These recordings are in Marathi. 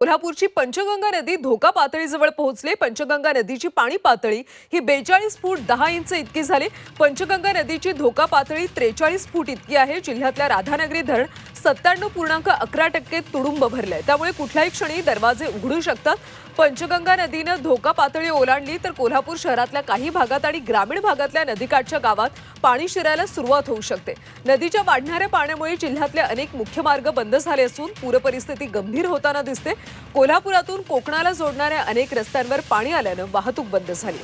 कोल्हापूरची पंचगंगा नदी धोका पातळीजवळ पोहोचली. पंचगंगा नदीची पाणी पातळी ही बेचाळीस फूट दहा इंच इतकी झाली. पंचगंगा नदीची धोका पातळी त्रेचाळीस फूट इतकी आहे. जिल्ह्यातल्या राधानगरी धरण सत्त्याण्णव पूर्णांक अकरा टक्के तुडुंब भरलंय. त्यामुळे कुठल्याही क्षणी दरवाजे उघडू शकतात. पंचगंगा नदीनं धोका पातळी ओलांडली तर कोल्हापूर शहरातल्या काही भागात आणि ग्रामीण भागातल्या नदीकाठच्या गावात पाणी शिरायला सुरुवात होऊ शकते. नदीच्या वाढणाऱ्या पाण्यामुळे जिल्ह्यातले अनेक मुख्य मार्ग बंद झाले असून पूरपरिस्थिती गंभीर होताना दिसते. कोल्हापुरातून कोकणाला जोडणाऱ्या अनेक रस्त्यांवर पाणी आल्यानं वाहतूक बंद झाली.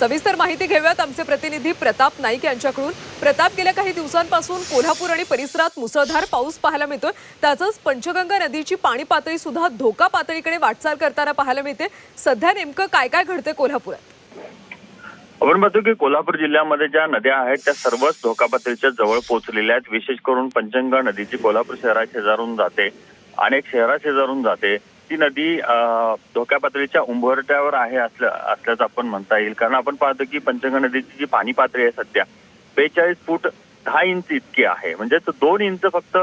सविस्तर माहिती घेऊयात आमचे प्रतिनिधी प्रताप नाईक यांच्याकडून. प्रताप गेल्या काही दिवसांपासून कोल्हापूर आणि परिसरात मुसळधार पाऊस पाहायला मिळतोय. त्याचंच पंचगंगा नदीची पाणी पातळी सुद्धा धोका पातळीकडे वाटचाल करताना पाहायला मिळते. सध्या नेमकं काय काय घडतंय कोल्हापुरात? आपण म्हणतो की कोल्हापूर जिल्ह्यामध्ये ज्या नद्या आहेत त्या सर्वच धोका पातळीच्या जवळ पोहोचलेल्या आहेत. विशेष करून पंचगंगा नदीची कोल्हापूर शहरात शेजारून जाते. अनेक शहराशेजारून जाते. ती नदी धोक्या पातळीच्या उंबरट्यावर आहे असल्या असल्याचं आपण म्हणता येईल. कारण आपण पाहतो की पंचगंगा नदीची जी पाणी पातळी आहे सध्या बेचाळीस फूट दहा इंच इतकी आहे. म्हणजे दोन इंच फक्त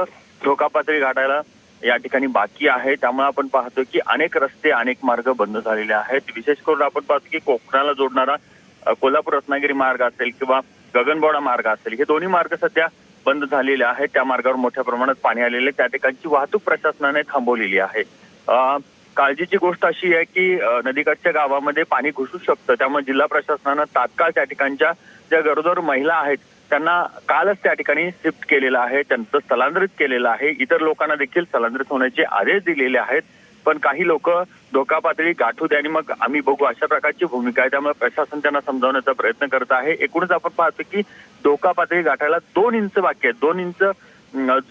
धोका पातळी गाठायला या ठिकाणी बाकी आहे. त्यामुळे आपण पाहतो की अनेक रस्ते अनेक मार्ग बंद झालेले आहेत. विशेष करून आपण पाहतो की कोकणाला जोडणारा कोल्हापूर रत्नागिरी मार्ग असेल किंवा गगनबावडा मार्ग असेल हे दोन्ही मार्ग सध्या बंद झालेल्या आहेत त्या मार्गावर मोठ्या प्रमाणात पाणी आलेले त्या ठिकाणची वाहतूक प्रशासनाने थांबवलेली आहे. काळजीची गोष्ट अशी आहे की नदीकाठच्या गावामध्ये पाणी घुसू शकतं. त्यामुळे जिल्हा प्रशासनानं तात्काळ त्या ठिकाणच्या ज्या गरोदर महिला आहेत त्यांना कालच त्या ठिकाणी शिफ्ट केलेलं आहे. त्यांचं स्थलांतरित केलेलं आहे. इतर लोकांना देखील स्थलांतरित होण्याचे आदेश दिलेले आहेत. पण काही लोक धोका पातळी गाठू द्या आणि मग आम्ही बघू. अशा प्रकारची भूमिका आहे. त्यामुळे प्रशासन त्यांना समजावण्याचा प्रयत्न करत आहे. एकूणच आपण पाहतो की धोका पातळी गाठायला दोन इंच बाकी आहे दोन इंच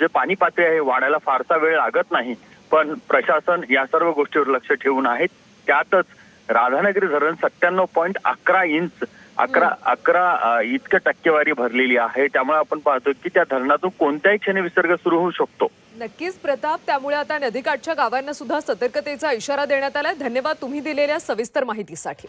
जे पाणी पातळी आहे वाढायला फारसा वेळ लागत नाही. पण प्रशासन या सर्व गोष्टीवर लक्ष ठेवून आहेत त्यातच राधानगरी धरण सत्त्याण्णव पॉईंट अकरा इंच अकरा अकरा इतकं टक्केवारी भरलेली आहे. त्यामुळे आपण पाहतो की त्या धरणातून कोणत्याही क्षणी विसर्ग सुरू होऊ शकतो. नक्कीच प्रताप. त्यामुळे आता नदीकाठच्या गावांना सुद्धा सतर्कतेचा इशारा देण्यात आलाय. धन्यवाद तुम्ही दिलेल्या सविस्तर माहितीसाठी.